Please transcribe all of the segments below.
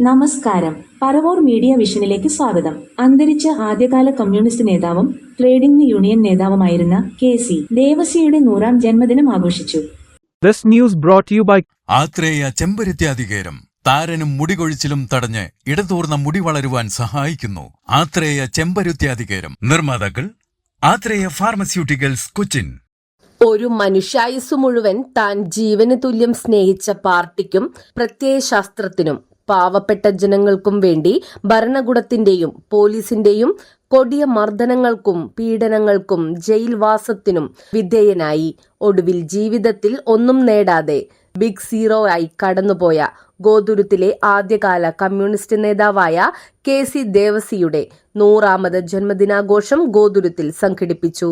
നമസ്കാരം. പറവൂർ മീഡിയ വിഷനിലേക്ക് സ്വാഗതം. അന്തരിച്ച ആദ്യകാല കമ്മ്യൂണിസ്റ്റ് നേതാവും ട്രേഡിംഗ് യൂണിയൻ നേതാവുമായിരുന്ന കെ സി ദേവസിയുടെ നൂറാം ജന്മദിനം ആഘോഷിച്ചു. News brought you by Athreya ചെമ്പരുത്യാധികേരം താരനും മുടികൊഴിച്ചിലും തടഞ്ഞ് ഇടതൂർന്ന മുടി വളരുവാൻ സഹായിക്കുന്നു ആത്രേയ ചെമ്പരുത്യാധികേരം. നിർമ്മാതാക്കൾ ആത്രേയ ഫാർമസ്യൂട്ടിക്കൽസ് കൊച്ചിൻ. ഒരു മനുഷ്യായുസ് മുഴുവൻ താൻ ജീവന് തുല്യം സ്നേഹിച്ച പാർട്ടിക്കും പ്രത്യയശാസ്ത്രത്തിനും പാവപ്പെട്ട ജനങ്ങൾക്കും വേണ്ടി ഭരണകൂടത്തിന്റെയും പോലീസിന്റെയും കൊടിയ മർദ്ദനങ്ങൾക്കും പീഡനങ്ങൾക്കും ജയിൽവാസത്തിനും വിധേയനായി. ഒടുവിൽ ജീവിതത്തിൽ ഒന്നും നേടാതെ ബിഗ് സീറോ ആയി കടന്നുപോയ ഗോതുരുത്തിലെ ആദ്യകാല കമ്മ്യൂണിസ്റ്റ് നേതാവായ കെ സി ദേവസിയുടെ നൂറാമത് ജന്മദിനാഘോഷം ഗോതുരുത്തിൽ സംഘടിപ്പിച്ചു.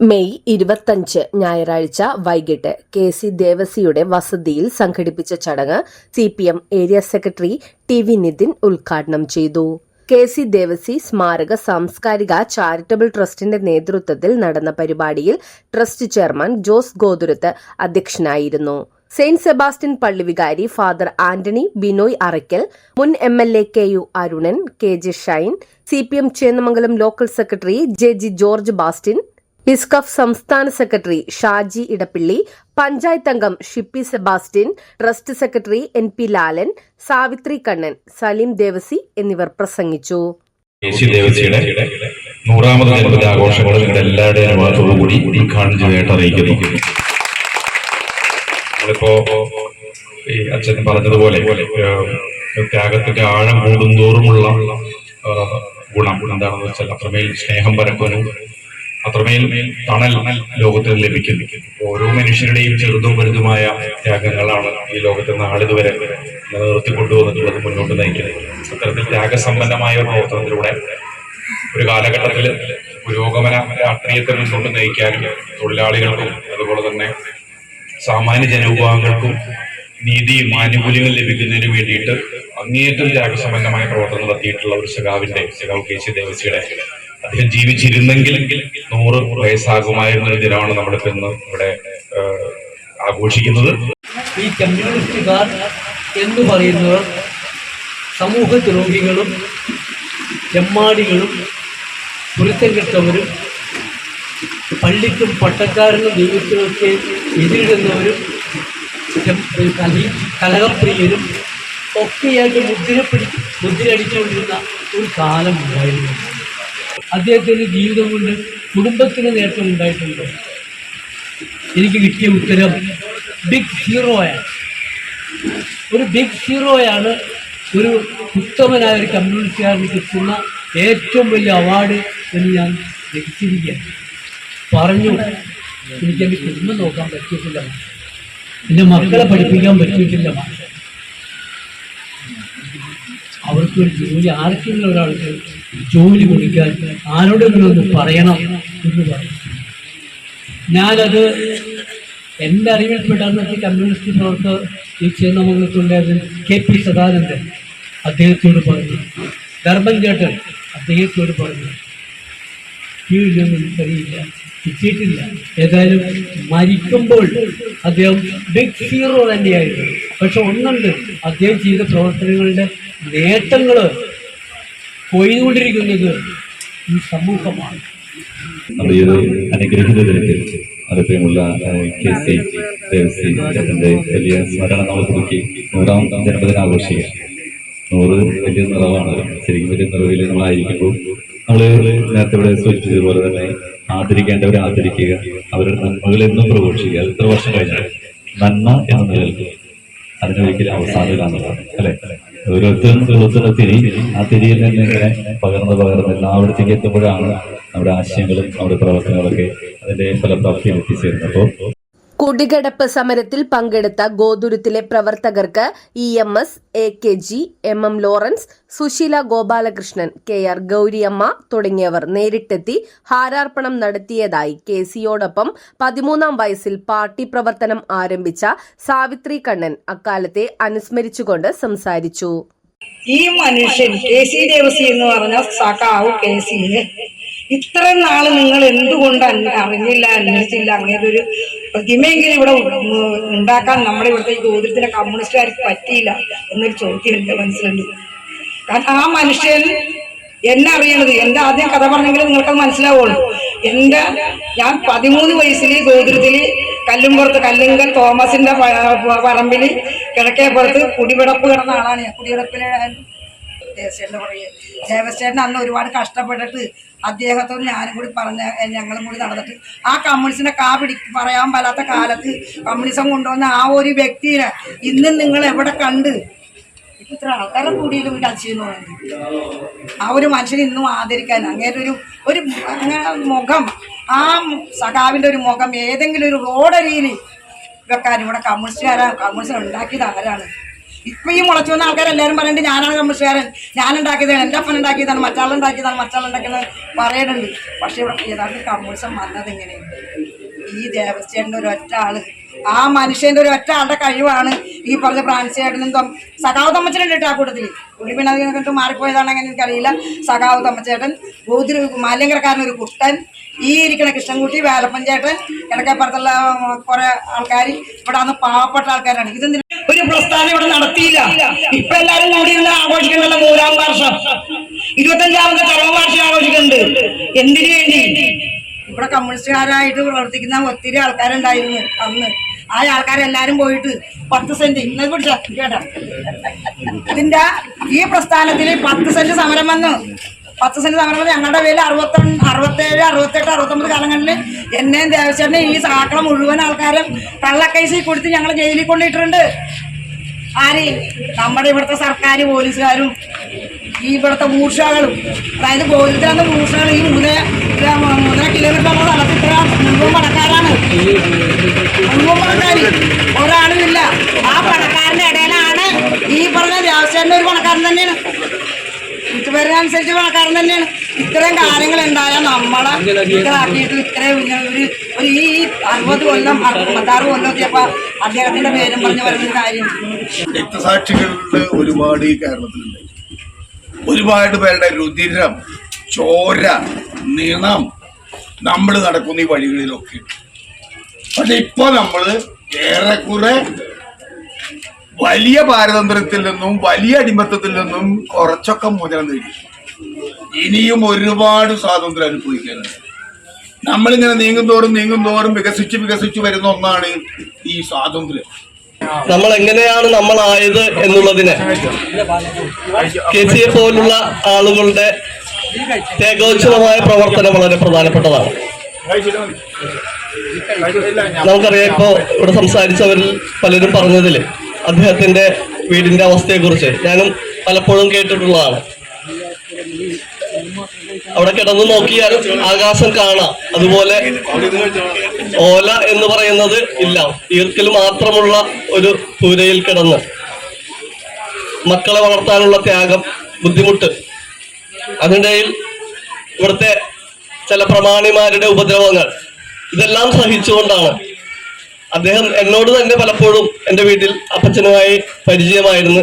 മെയ് ഇരുപത്തഞ്ച് ഞായറാഴ്ച വൈകിട്ട് കെ സി ദേവസിയുടെ വസതിയിൽ സംഘടിപ്പിച്ച ചടങ്ങ് C P M area secretary T V Nithin ഉദ്ഘാടനം ചെയ്തു. കെ സി ദേവസി സ്മാരക സാംസ്കാരിക ചാരിറ്റബിൾ ട്രസ്റ്റിന്റെ നേതൃത്വത്തിൽ നടന്ന പരിപാടിയിൽ ട്രസ്റ്റ് ചെയർമാൻ ജോസ് ഗോതുരത്ത് അധ്യക്ഷനായിരുന്നു. സെയിന്റ് സെബാസ്റ്റ്യൻ പള്ളിവികാരി ഫാദർ ആന്റണി ബിനോയ് അറയ്ക്കൽ മുൻ M L A K U Arunan K J Shine C P M Chennamangalam local secretary J G George Bastin ISCUF സംസ്ഥാന സെക്രട്ടറി ഷാജി ഇടപ്പിള്ളി പഞ്ചായത്ത് അംഗം Shippy Sebastian trust secretary N P Lalan Savithri Kannan Saleem Devasi എന്നിവർ പ്രസംഗിച്ചു. ദേവസിയുടെ നൂറാമത് ജന്മദിനാഘോഷങ്ങൾ നിങ്ങളുടെ എല്ലാവരുടെയും അറിയിക്കുന്നു. നമ്മളിപ്പോ ഈ അച്ഛൻ പറഞ്ഞതുപോലെ ത്യാഗത്തിന്റെ ആഴം കൂടുന്തോറുമുള്ള ഗുണം എന്താണെന്ന് വെച്ചാൽ അത്രമേൽ സ്നേഹം പരക്കുന്നു അത്രമേൽ തണൽ ലോകത്തിൽ ലഭിക്കുന്നു. ഓരോ മനുഷ്യരുടെയും ചെറുതും വലുതുമായ ത്യാഗങ്ങളാണ് ഈ ലോകത്തെ നാളിതുവരെ നിലനിർത്തി കൊണ്ടുവന്നിട്ടുള്ളത് മുന്നോട്ട് നയിക്കുന്നത്. അത്തരത്തിൽ ത്യാഗസമ്പന്നമായ ഒരു പ്രവർത്തനത്തിലൂടെ ഒരു കാലഘട്ടത്തിൽ പുരോഗമന രാഷ്ട്രീയത്തെ മുന്നോട്ട് നയിക്കാനും തൊഴിലാളികൾക്കും അതുപോലെ തന്നെ സാമാന്യ ജനവിഭാഗങ്ങൾക്കും നീതിയും ആനുകൂല്യങ്ങൾ ലഭിക്കുന്നതിന് വേണ്ടിയിട്ട് അങ്ങേയറ്റം ത്യാഗസമ്പന്നമായ പ്രവർത്തനം നടത്തിയിട്ടുള്ള ഒരു സഖാവിന്റെ സഖാവ് കെ സി ദേവസിയുടെ അദ്ദേഹം ജീവിച്ചിരുന്നെങ്കിൽ നൂറ് വയസ്സാകുമായിരുന്ന ഒരു ദിനമാണ് നമ്മളിപ്പോ ഇന്ന് ഇവിടെ ആഘോഷിക്കുന്നത്. ഈ കമ്മ്യൂണിസ്റ്റുകാർ എന്ന് പറയുന്നവർ സമൂഹ ദ്രോഹികളും ചെമ്മാടികളും പുരുത്തം കെട്ടവരും പള്ളിക്കും പട്ടക്കാരനും ദൈവത്തിനൊക്കെ എതിരിടുന്നവരും കലി കലകപ്രിയരും ഒക്കെയായിട്ട് മുദ്ര പിടി മുദ്രയടിച്ചുകൊണ്ടിരുന്ന ഒരു കാലം ഉണ്ടായിരുന്നു അദ്ദേഹത്തിന്റെ ജീവിതം കൊണ്ട് കുടുംബത്തിന് നേട്ടം ഉണ്ടായിട്ടുണ്ടോ? എനിക്ക് കിട്ടിയ ഉത്തരം ബിഗ് ഹീറോയാണ് ഒരു ബിഗ് ഹീറോയാണ് ഒരു ഉത്തമനായ ഒരു കമ്മ്യൂണിറ്റിക്കാരന് കിട്ടുന്ന ഏറ്റവും വലിയ അവാർഡ് എന്ന് ഞാൻ ലഭിച്ചിരിക്കുകയാണ് പറഞ്ഞു. എനിക്ക് എന്റെ കുടുംബം നോക്കാൻ പറ്റിയിട്ടില്ല. എന്റെ മക്കളെ പഠിപ്പിക്കാൻ പറ്റിയിട്ടില്ല. അവർക്കൊരു ജോലി ആർക്കെങ്കിലും ഒരാൾക്ക് ജോലി കൊടുക്കാൻ ആരോടെങ്കിലും ഒന്ന് പറയണം എന്ന് പറയും. ഞാനത് എന്റെ അറിവിൽ പെട്ടെന്നൊക്കെ കമ്മ്യൂണിസ്റ്റ് പ്രവർത്തകർ ഈ ചേന്നമംഗലത്തുണ്ടായിരുന്ന കെ പി സദാനന്ദൻ അദ്ദേഹത്തോട് പറഞ്ഞു. ധർമ്മൻ ചേട്ടൻ അദ്ദേഹത്തോട് പറഞ്ഞു. കീഴിലൊന്നും എനിക്കറിയില്ല കിട്ടിയിട്ടില്ല. ഏതായാലും മരിക്കുമ്പോൾ അദ്ദേഹം ബിഗ് ഹീറോ തന്നെയായിരുന്നു. പക്ഷെ ഒന്നുണ്ട്. അദ്ദേഹം ചെയ്ത പ്രവർത്തനങ്ങളുടെ നേട്ടങ്ങൾ കൊയ്തുകൊണ്ടിരിക്കുന്നത് ഈ സമൂഹമാണ്. അനുഗ്രഹീത ദിനത്തിൽ അദ്ദേഹമുള്ള കെ സി ദേവസി അദ്ദേഹത്തിന്റെ വലിയ സ്മരണ നമ്മൾ പുതുക്കി നൂറാം ജന്മദിനം ആഘോഷിക്കുക നൂറ് വലിയ നിറവാണ്. ശരിക്കും വലിയ നിറവിൽ നമ്മളായിരിക്കുമ്പോൾ നമ്മൾ നേരത്തെ ഇവിടെ സൂചിപ്പിച്ചതുപോലെ തന്നെ ആദരിക്കേണ്ടവരെ ആദരിക്കുക അവരുടെ നന്മകൾ എന്നും പ്രഘോഷിക്കുക. അത് എത്ര വർഷം കഴിഞ്ഞാൽ നന്മ എന്ന് നിലനിൽക്കും അതിനൊരിക്കലും അവസാനം കാണുന്നതാണ് അല്ലെ? ഓരോരുത്തരും കൊളുത്തുന്ന തിരി. ആ തിരിയിൽ നിന്ന് ഇങ്ങനെ പകർന്ന് പകർന്ന് എല്ലാവരുത്തേക്ക് എത്തുമ്പോഴാണ് നമ്മുടെ ആശയങ്ങളും നമ്മുടെ പ്രവർത്തനങ്ങളൊക്കെ അതിന്റെ ഫലപ്രാപ്തിയിൽ എത്തിച്ചേരുന്നത്. അപ്പോൾ കുടികിടപ്പ് സമരത്തിൽ പങ്കെടുത്ത ഗോതുരുത്തിലെ പ്രവർത്തകർക്ക് E M S A K G M M Lawrence Susheela Gopalakrishnan K R Gowriamma തുടങ്ങിയവർ നേരിട്ടെത്തി ഹാരാർപ്പണം നടത്തിയതായി കെ സിയോടൊപ്പം പതിമൂന്നാം വയസ്സിൽ പാർട്ടി പ്രവർത്തനം ആരംഭിച്ച സാവിത്രി കണ്ണൻ അക്കാലത്തെ അനുസ്മരിച്ചുകൊണ്ട് സംസാരിച്ചു. ഈ മനുഷ്യൻ കെ സി ദേവസി എന്ന് പറഞ്ഞ സഖാവ് കെ സിയെ ഇത്രയും നാൾ നിങ്ങൾ എന്തുകൊണ്ട് അറിഞ്ഞില്ല അന്വേഷിച്ചില്ല? അങ്ങനെ ഒരു പ്രതിമയെങ്കിലും ഇവിടെ ഉണ്ടാക്കാൻ നമ്മുടെ ഇവിടുത്തെ ഗോത്രത്തിലെ കമ്മ്യൂണിസ്റ്റുകാർക്ക് പറ്റിയില്ല എന്നൊരു ചോദ്യം എന്റെ മനസ്സിലുണ്ട്. കാരണം ആ മനുഷ്യൻ എന്നെ അറിയണത് എന്റെ ആദ്യം കഥ പറഞ്ഞെങ്കിലും നിങ്ങൾക്കത് മനസ്സിലാവുള്ളൂ. എന്റെ ഞാൻ പതിമൂന്ന് വയസ്സിൽ ഗോതിരത്തിൽ കല്ലുംപുറത്ത് കല്ലുങ്കൽ തോമസിന്റെ പറമ്പിൽ കിഴക്കേപ്പുറത്ത് കുടിവിടപ്പ് കിടന്ന ആളാണ് ഞാൻ. കുടിവിടപ്പിലെ ദേവസ്വേട്ടന്റെ പറയും. ദേവസ്വേട്ടൻ അന്ന് ഒരുപാട് കഷ്ടപ്പെട്ടിട്ട് അദ്ദേഹത്തോട് ഞാനും കൂടി പറഞ്ഞ ഞങ്ങളും കൂടി നടന്നിട്ട് ആ കമ്മ്യൂണിസ്റ്റിനെ കാ പിടി പറയാൻ പറ്റാത്ത കാലത്ത് കമ്മ്യൂണിസം കൊണ്ടുവന്ന ആ ഒരു വ്യക്തിനെ ഇന്നും നിങ്ങൾ എവിടെ കണ്ട്? ഇത്ര ആൾക്കാരെ കൂടിയിലും ടച്ച് പറയുന്നത്? ആ ഒരു മനുഷ്യനെ ഇന്നും ആദരിക്കാൻ അങ്ങനെ ഒരു ഒരു അങ്ങനെ മുഖം ആ സഖാവിന്റെ ഒരു മുഖം ഏതെങ്കിലും ഒരു റോഡരിയിൽ വെക്കാൻ ഇവിടെ കമ്മ്യൂണിസ്റ്റുകാരാ കമ്മ്യൂണിസ്റ്റ് ഉണ്ടാക്കിയത് ആരാണ്? ഇപ്പൊ ഈ മുളച്ചു വന്ന ആൾക്കാരെല്ലാരും പറയുന്നുണ്ട് ഞാനാണ് കമ്മ്യൂണിസ്റ്റുകാരൻ ഞാൻ ഉണ്ടാക്കിയതാണ് എന്റെ അപ്പൻ ഉണ്ടാക്കിയതാണ്. മറ്റാൾ ഉണ്ടാക്കിയത് പറയുന്നുണ്ട് പക്ഷെ ഇവിടെ യഥാർത്ഥ കമ്മ്യൂണിസം വന്നത് എങ്ങനെയാണ് ഈ ദേവസ്വേണ്ട ഒരൊറ്റ ആൾ ആ മനുഷ്യന്റെ ഒരു ഒറ്റ ആളുടെ കഴിവാണ് ഈ പറഞ്ഞ ഫ്രാൻസിയായിട്ടും സഖാവ് തമ്മച്ചനുണ്ട് കേട്ടോ ആ കൂട്ടത്തിൽ പുള്ളി പിന്നെ അതിനകത്ത് മാറിപ്പോയതാണ് അങ്ങനെ എനിക്കറിയില്ല. സഖാവ് തമ്മച്ചേട്ടൻ ബോധി മാലിന്യക്കാരൻ ഒരു കുട്ടൻ ഈ ഇരിക്കണ കൃഷ്ണൻകുട്ടി വേലപ്പഞ്ചേട്ടൻ ഇടക്കപ്പുറത്തുള്ള കുറെ ആൾക്കാർ ഇവിടെ അന്ന് പാവപ്പെട്ട ആൾക്കാരാണ്. ഇത് ഒരു പ്രസ്ഥാനം ഇവിടെ നടത്തിയില്ല. ഇപ്പൊ എല്ലാരും കൂടി ആഘോഷിക്കുന്നുള്ള നൂറാം വർഷം. ഇരുപത്തഞ്ചാമത്തെ ചരമവാർഷികം ആഘോഷിക്കുന്നുണ്ട്. എന്തിനു വേണ്ടി? ഇവിടെ കമ്മ്യൂണിസ്റ്റുകാരായിട്ട് പ്രവർത്തിക്കുന്ന ഒത്തിരി ആൾക്കാരുണ്ടായിരുന്നു അന്ന്. ആ ആൾക്കാരെല്ലാരും പോയിട്ട് പത്ത് സെന്റ് ഇന്നത് പിടിച്ച കേട്ടോ. ഇതിന്റെ ഈ പ്രസ്ഥാനത്തിൽ പത്ത് സെന്റ് സമരം വന്നു. പത്ത് സെന്റ് സമരം വന്ന്. ഞങ്ങളുടെ പേരിൽ അറുപത്തി അറുപത്തേഴ് അറുപത്തെട്ട് അറുപത്തൊമ്പത് കാലങ്ങളിൽ എന്നെയും ദേവസ്വനെ ഈ സാക്കള മുഴുവൻ ആൾക്കാരും കള്ളക്കേസിൽ കൊടുത്ത് ഞങ്ങൾ ജയിലിൽ കൊണ്ടിട്ടുണ്ട് ആര്? നമ്മുടെ ഇവിടുത്തെ സർക്കാർ പോലീസുകാരും. ഈ ഇവിടുത്തെ മൂർഷകളും അതായത് ഗോകുലത്തിലന്ന് മൂർഷകൾ ഈ മൂന്നര ഇത് മൂന്നര കിലോമീറ്റർ ഉള്ള സ്ഥലത്ത് മുഴുവൻ പണക്കാരാണ്. മുഴുവൻ പണക്കാരി. ഒരാളും ഇല്ല ആ പണക്കാരന്റെ ഇടയിലാണ് ഈ പറഞ്ഞ ദേവസ്വന്റെ ഒരു പണക്കാരൻ തന്നെയാണ്. ചുറ്റുപേരനുസരിച്ച് പണക്കാരൻ തന്നെയാണ്. ഇത്രയും കാര്യങ്ങൾ ഉണ്ടായാൽ നമ്മളെ ഇതാക്കിയിട്ട് ഇത്രയും ഒരു ഈ അറുപത് കൊല്ലം അറുപത്താറ് കൊല്ലം എത്തിയപ്പോ അദ്ദേഹത്തിന്റെ പേരും പറഞ്ഞ് പറയുന്ന കാര്യം. രക്തസാക്ഷികളുടെ ഒരുപാട് ഈ കേരളത്തിലുണ്ട്. ഒരുപാട് പേരുടെ രുതിരം ചോര നിണം നമ്മൾ നടക്കുന്ന ഈ വഴികളിലൊക്കെ. പക്ഷെ ഇപ്പൊ നമ്മൾ ഏറെക്കുറെ വലിയ പാരതന്ത്ര്യത്തിൽ നിന്നും വലിയ അടിമത്തത്തിൽ നിന്നും കുറച്ചൊക്കെ മോചനം നേടി. ഇനിയും ഒരുപാട് സ്വാതന്ത്ര്യം അനുഭവിക്കാനുണ്ട്. നമ്മളിങ്ങനെ നീങ്ങും തോറും നീങ്ങും തോറും വികസിച്ച് വികസിച്ച് വരുന്ന ഒന്നാണ് ഈ സ്വാതന്ത്ര്യം. നമ്മൾ എങ്ങനെയാണ് നമ്മളായത് എന്നുള്ളതിന് കെ സി എ പോലുള്ള ആളുകളുടെ ഏകോചനമായ പ്രവർത്തനം വളരെ പ്രധാനപ്പെട്ടതാണ്. നമുക്കറിയാം ഇപ്പോ ഇവിടെ സംസാരിച്ചവരിൽ പലരും പറഞ്ഞതിൽ അദ്ദേഹത്തിന്റെ വീടിന്റെ അവസ്ഥയെ കുറിച്ച് ഞാനും പലപ്പോഴും കേട്ടിട്ടുള്ളതാണ്. അവിടെ കിടന്ന് നോക്കിയാൽ ആകാശം കാണാം. അതുപോലെ ഓല എന്ന് പറയുന്നത് ഇല്ല. ഈർക്കിൽ മാത്രമുള്ള ഒരു പൂരയിൽ കിടന്ന് മക്കളെ വളർത്താനുള്ള ത്യാഗം ബുദ്ധിമുട്ട്. അതിനിടയിൽ ഇവിടുത്തെ ചില പ്രമാണിമാരുടെ ഉപദ്രവങ്ങൾ. ഇതെല്ലാം സഹിച്ചുകൊണ്ടാണ്. അദ്ദേഹം എന്നോട് തന്നെ പലപ്പോഴും എന്റെ വീട്ടിൽ അപ്പച്ചനുമായി പരിചയമായിരുന്നു.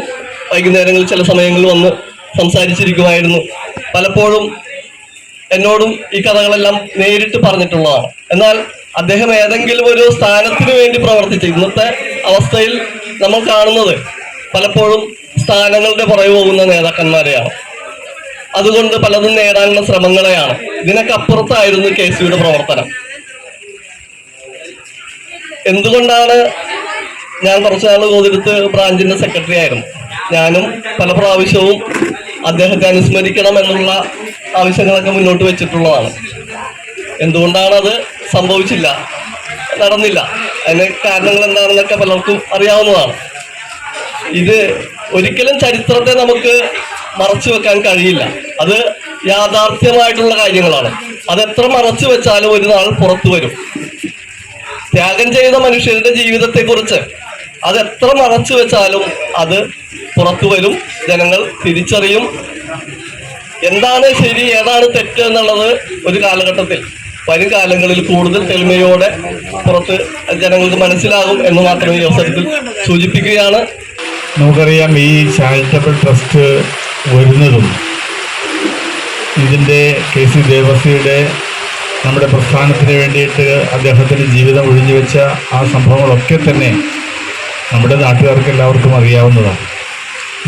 വൈകുന്നേരങ്ങളിൽ ചില സമയങ്ങളിൽ വന്ന് സംസാരിച്ചിരിക്കുമായിരുന്നു. പലപ്പോഴും എന്നോടും ഈ കഥകളെല്ലാം നേരിട്ട് പറഞ്ഞിട്ടുള്ളതാണ്. എന്നാൽ അദ്ദേഹം ഏതെങ്കിലും ഒരു സ്ഥാനത്തിന് വേണ്ടി പ്രവർത്തിച്ച ഇന്നത്തെ അവസ്ഥയിൽ നമ്മൾ കാണുന്നത് പലപ്പോഴും സ്ഥാനങ്ങളുടെ പുറകെ പോകുന്ന നേതാക്കന്മാരെയാണ്. അതുകൊണ്ട് പലതും നേടാനുള്ള ശ്രമങ്ങളെയാണ്. ഇതിനൊക്കെ അപ്പുറത്തായിരുന്നു കെ സിയുടെ പ്രവർത്തനം. എന്തുകൊണ്ടാണ് ഞാൻ കുറച്ചു നാൾ കോതിരുത്ത് ബ്രാഞ്ചിന്റെ സെക്രട്ടറി ആയിരുന്നു? ഞാനും പല പ്രാവശ്യവും അദ്ദേഹത്തെ അനുസ്മരിക്കണം എന്നുള്ള ആവശ്യങ്ങളൊക്കെ മുന്നോട്ട് വെച്ചിട്ടുള്ളതാണ്. എന്തുകൊണ്ടാണ് അത് സംഭവിച്ചില്ല? നടന്നില്ല. അതിന് കാരണങ്ങൾ എന്താണെന്നൊക്കെ പലർക്കും അറിയാവുന്നതാണ്. ഇത് ഒരിക്കലും ചരിത്രത്തെ നമുക്ക് മറച്ചു വെക്കാൻ കഴിയില്ല. അത് യാഥാർത്ഥ്യമായിട്ടുള്ള കാര്യങ്ങളാണ്. അതെത്ര മറച്ചു വെച്ചാലും ഒരു നാൾ പുറത്തു വരും. ത്യാഗം ചെയ്ത മനുഷ്യരുടെ ജീവിതത്തെക്കുറിച്ച് അത് എത്ര മറച്ചു വെച്ചാലും അത് പുറത്തു വരും ജനങ്ങൾ തിരിച്ചറിയും. എന്താണ് ശരി ഏതാണ് തെറ്റ് എന്നുള്ളത് ഒരു കാലഘട്ടത്തിൽ. വരും കാലങ്ങളിൽ കൂടുതൽ തെളിമയോടെ പുറത്ത് ജനങ്ങൾക്ക് മനസ്സിലാകും എന്ന് മാത്രമേ ഈ അവസരത്തിൽ സൂചിപ്പിക്കുകയാണ്. നമുക്കറിയാം ഈ ചാരിറ്റബിൾ ട്രസ്റ്റ് വരുന്നതും ഇതിന്റെ കെ സി ദേവസിയുടെ നമ്മുടെ പ്രസ്ഥാനത്തിന് വേണ്ടിയിട്ട് അദ്ദേഹത്തിന്റെ ജീവിതം ഒഴിഞ്ഞു വെച്ച ആ സംഭവങ്ങളൊക്കെ തന്നെ നമ്മുടെ നാട്ടുകാർക്ക് എല്ലാവർക്കും അറിയാവുന്നതാണ്.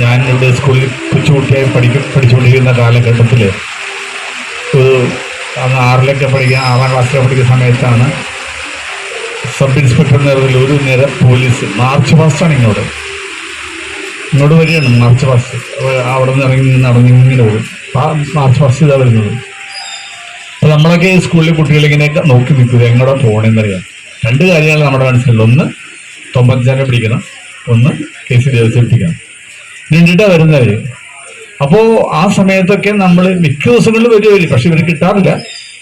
ഞാൻ ഇവിടെ സ്കൂളിൽ കൊച്ചുകുട്ടിയായി പഠിക്കും പഠിച്ചുകൊണ്ടിരിക്കുന്ന കാലഘട്ടത്തിൽ ഒരു അന്ന് ആറിലൊക്കെ പഠിക്കുക ആറാം ക്ലാസ്സിലൊക്കെ പഠിക്കുന്ന സമയത്താണ് സബ് ഇൻസ്പെക്ടർ നിറവിൽ ഒരു നേരം പോലീസ് മാർച്ച് പാസ്റ്റാണ് ഇങ്ങോട്ട്. ഇങ്ങോട്ട് വരികയാണ് മാർച്ച് പാസ്റ്റ് അവിടെ നിന്ന് ഇറങ്ങി നടന്ന് ഇങ്ങനെ പോകും. മാർച്ച് പാസ്റ്റ് ഇതാ വരുന്നത്. അപ്പോൾ നമ്മളൊക്കെ ഈ സ്കൂളിലെ കുട്ടികളിങ്ങനെ നോക്കി നിൽക്കുക. എങ്ങോട്ടാ പോകണമെന്നറിയാം രണ്ട് കാര്യങ്ങൾ നമ്മുടെ മനസ്സിലുള്ളത്. ഒന്ന് തൊമ്പത്തഞ്ചാനെ പിടിക്കണം. ഒന്ന് കെ സി ദേവസ്വം പിടിക്കണം രണ്ടിട്ടാ വരുന്നവര് അപ്പോ ആ സമയത്തൊക്കെ നമ്മൾ മിക്ക ദിവസങ്ങളിൽ വരുമായിരിക്കും പക്ഷെ ഇവർ കിട്ടാറില്ല.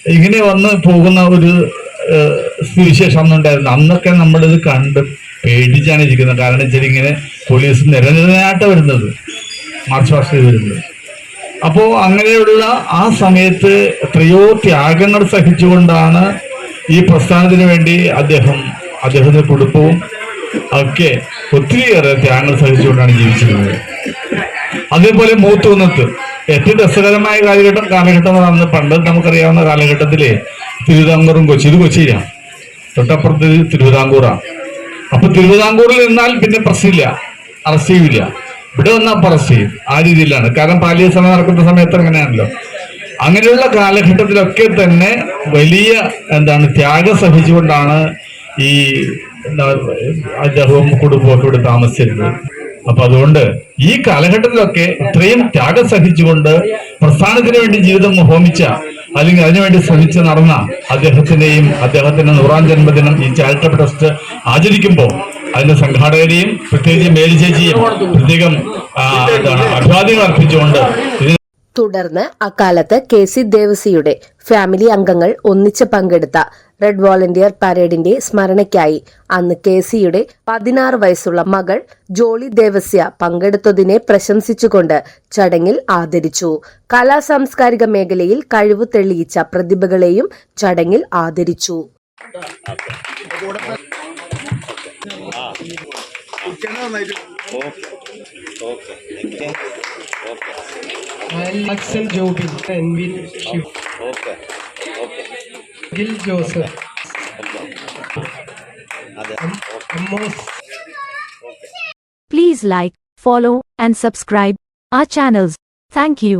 ഇങ്ങനെ വന്ന് പോകുന്ന ഒരു സ്ഥിതിവിശേഷം അന്നുണ്ടായിരുന്നു അന്നൊക്കെ നമ്മളിത് കണ്ട് പേടിച്ചാണ് ഇരിക്കുന്നത്. കാരണം വെച്ചാൽ ഇങ്ങനെ പോലീസ് നിരനിരനായിട്ട് വരുന്നത്. മാർച്ച് പാസ്റ്റ് വരുന്നത്. അപ്പോ അങ്ങനെയുള്ള ആ സമയത്ത് എത്രയോ ത്യാഗങ്ങൾ സഹിച്ചുകൊണ്ടാണ് ഈ പ്രസ്ഥാനത്തിന് വേണ്ടി അദ്ദേഹം അദ്ദേഹത്തിന്റെ കുടുംബവും ഒക്കെ ഒത്തിരിയേറെ ത്യാഗങ്ങൾ സഹിച്ചുകൊണ്ടാണ് ജീവിച്ചിരുന്നത്. അതേപോലെ മൂത്തുകുന്നത്ത് ഏറ്റവും രസകരമായ കാലഘട്ടം കാലഘട്ടം എന്ന് പറഞ്ഞാൽ പണ്ട് നമുക്കറിയാവുന്ന കാലഘട്ടത്തിലെ തിരുവിതാംകൂറും കൊച്ചി. ഇത് കൊച്ചിയിലാണ് തൊട്ടപ്പുറത്ത് തിരുവിതാംകൂറാണ് അപ്പൊ തിരുവിതാംകൂറിൽ നിന്നാൽ പിന്നെ പ്രശ്നമില്ല. അറസ്റ്റ് ചെയ്യില്ല ഇവിടെ വന്നാൽ അപ്പൊ അറസ്റ്റ് ചെയ്യും. ആ രീതിയിലാണ്. കാരണം പാലിയ സമയം നടക്കുന്ന സമയത്ത് അങ്ങനെയാണല്ലോ. അങ്ങനെയുള്ള കാലഘട്ടത്തിലൊക്കെ തന്നെ വലിയ എന്താണ് ത്യാഗം സഹിച്ചുകൊണ്ടാണ് ഈ എന്താ അദ്ദേഹവും കുടുംബമൊക്കെ ഇവിടെ താമസിച്ചിരുന്നത്. അപ്പൊ അതുകൊണ്ട് ഈ കാലഘട്ടത്തിലൊക്കെ ഇത്രയും ത്യാഗം സഹിച്ചുകൊണ്ട് പ്രസ്ഥാനത്തിന് വേണ്ടി ജീവിതം ഹോമിച്ച അല്ലെങ്കിൽ അതിനുവേണ്ടി ശ്രമിച്ച് നടന്ന അദ്ദേഹത്തിന്റെയും അദ്ദേഹത്തിന്റെ നൂറാം ജന്മദിനം ഈ ചാരിറ്റബിൾ ട്രസ്റ്റ് ആചരിക്കുമ്പോൾ അതിന്റെ സംഘാടകരെയും പ്രത്യേകിച്ച് മേൽചേച്ചിയും പ്രത്യേകം അഭിവാദ്യങ്ങൾ അർപ്പിച്ചുകൊണ്ട് തുടർന്ന് അക്കാലത്ത് കെ സി ദേവസിയുടെ ഫാമിലി അംഗങ്ങൾ ഒന്നിച്ച് പങ്കെടുത്ത റെഡ് വോളണ്ടിയർ പരേഡിന്റെ സ്മരണയ്ക്കായി. അന്ന് കെ സിയുടെ പതിനാറ് വയസ്സുള്ള മകൾ ജോളി ദേവസ്യ പങ്കെടുത്തതിനെ പ്രശംസിച്ചുകൊണ്ട് ചടങ്ങിൽ ആദരിച്ചു. കലാ സാംസ്കാരിക മേഖലയിൽ കഴിവ് തെളിയിച്ച പ്രതിഭകളെയും ചടങ്ങിൽ ആദരിച്ചു. Axel Jobin Envin Shiv. Gil Joseph Ammos Please like, follow, and subscribe our channels. Thank you.